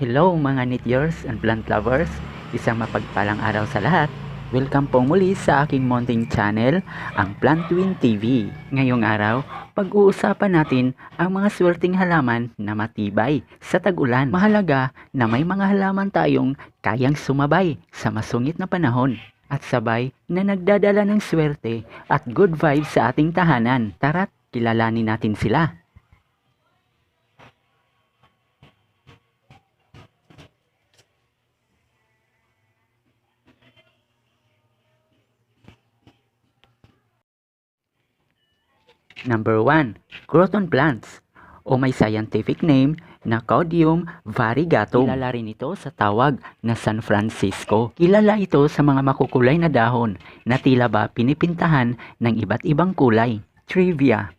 Hello mga kniters and plant lovers! Isang mapagpalang araw sa lahat. Welcome po muli sa aking mounting channel, ang Plant Twin TV. Ngayong araw, pag-uusapan natin ang mga swerteng halaman na matibay sa tag-ulan. Mahalaga na may mga halaman tayong kayang sumabay sa masungit na panahon at sabay na nagdadala ng swerte at good vibes sa ating tahanan. Tara't kilalanin natin sila. Number 1, croton plants o may scientific name na Caudium variegatum. Kilala rin ito sa tawag na San Francisco. Kilala ito sa mga makukulay na dahon na tila ba pinipintahan ng iba't ibang kulay. Trivia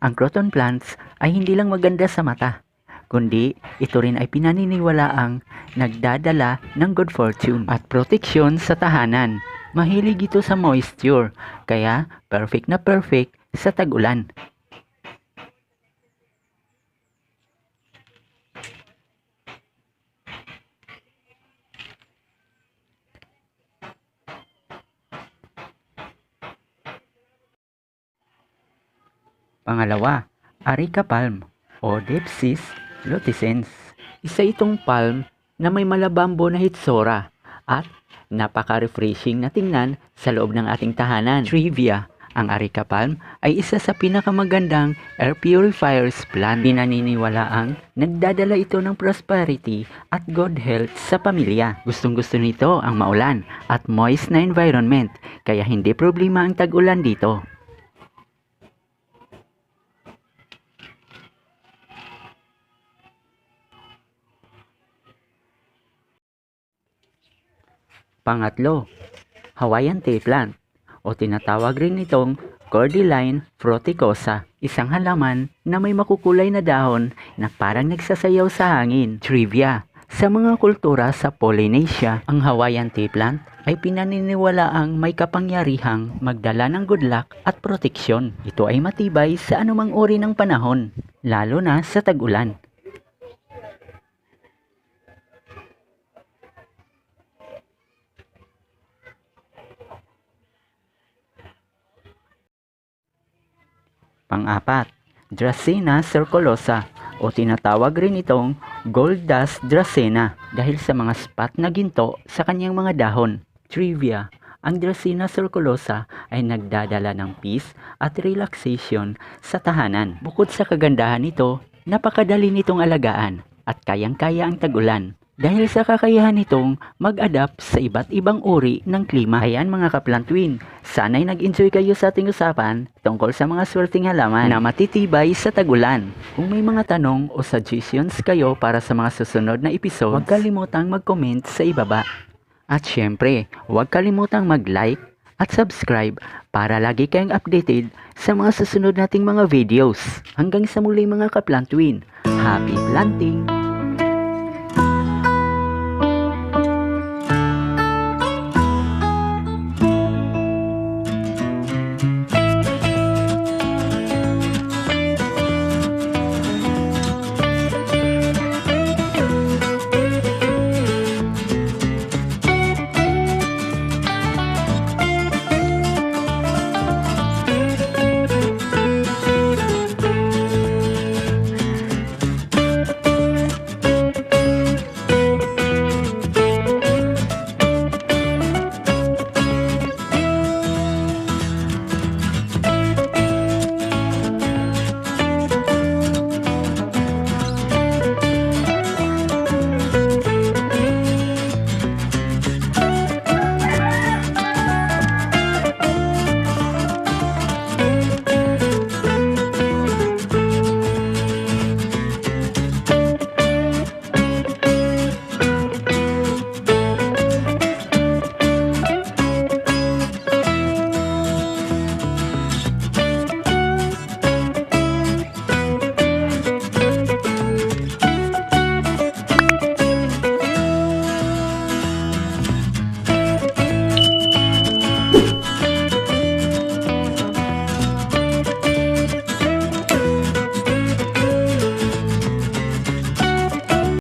Ang croton plants ay hindi lang maganda sa mata, kundi ito rin ay pinaniniwalaang nagdadala ng good fortune at proteksyon sa tahanan. Mahilig ito sa moisture, kaya perfect na perfect sa tag-ulan. Pangalawa, Areca palm o Dipsis lutiscens. Isa itong palm na may malabambo na hitsora at napaka-refreshing na tingnan sa loob ng ating tahanan. Trivia, ang Areca palm ay isa sa pinakamagandang air purifiers plant. Pinaniniwalaang nagdadala ito ng prosperity at good health sa pamilya. Gustong gusto nito ang maulan at moist na environment kaya hindi problema ang tag-ulan dito. Pangatlo, Hawaiian tea plant o tinatawag rin itong Cordyline fruticosa, isang halaman na may makukulay na dahon na parang nagsasayaw sa hangin. Trivia, sa mga kultura sa Polynesia, ang Hawaiian tea plant ay pinaniniwalaang may kapangyarihang magdala ng good luck at proteksyon. Ito ay matibay sa anumang uri ng panahon, lalo na sa tag-ulan. Pang-apat, Dracena circulosa o tinatawag rin itong gold dust Dracena dahil sa mga spot na ginto sa kanyang mga dahon. Trivia, ang Dracena circulosa ay nagdadala ng peace at relaxation sa tahanan. Bukod sa kagandahan nito, napakadali nitong alagaan at kayang-kaya ang tag-ulan dahil sa kakayahan nitong mag-adapt sa iba't ibang uri ng klima. Ayan mga kaplantwin, sana'y nag-enjoy kayo sa ating usapan tungkol sa mga swerteng halaman na matitibay sa tagulan. Kung may mga tanong o suggestions kayo para sa mga susunod na episode, huwag kalimutang mag-comment sa ibaba. At syempre, huwag kalimutang mag-like at subscribe para lagi kayong updated sa mga susunod nating mga videos. Hanggang sa muli mga kaplantwin, happy planting!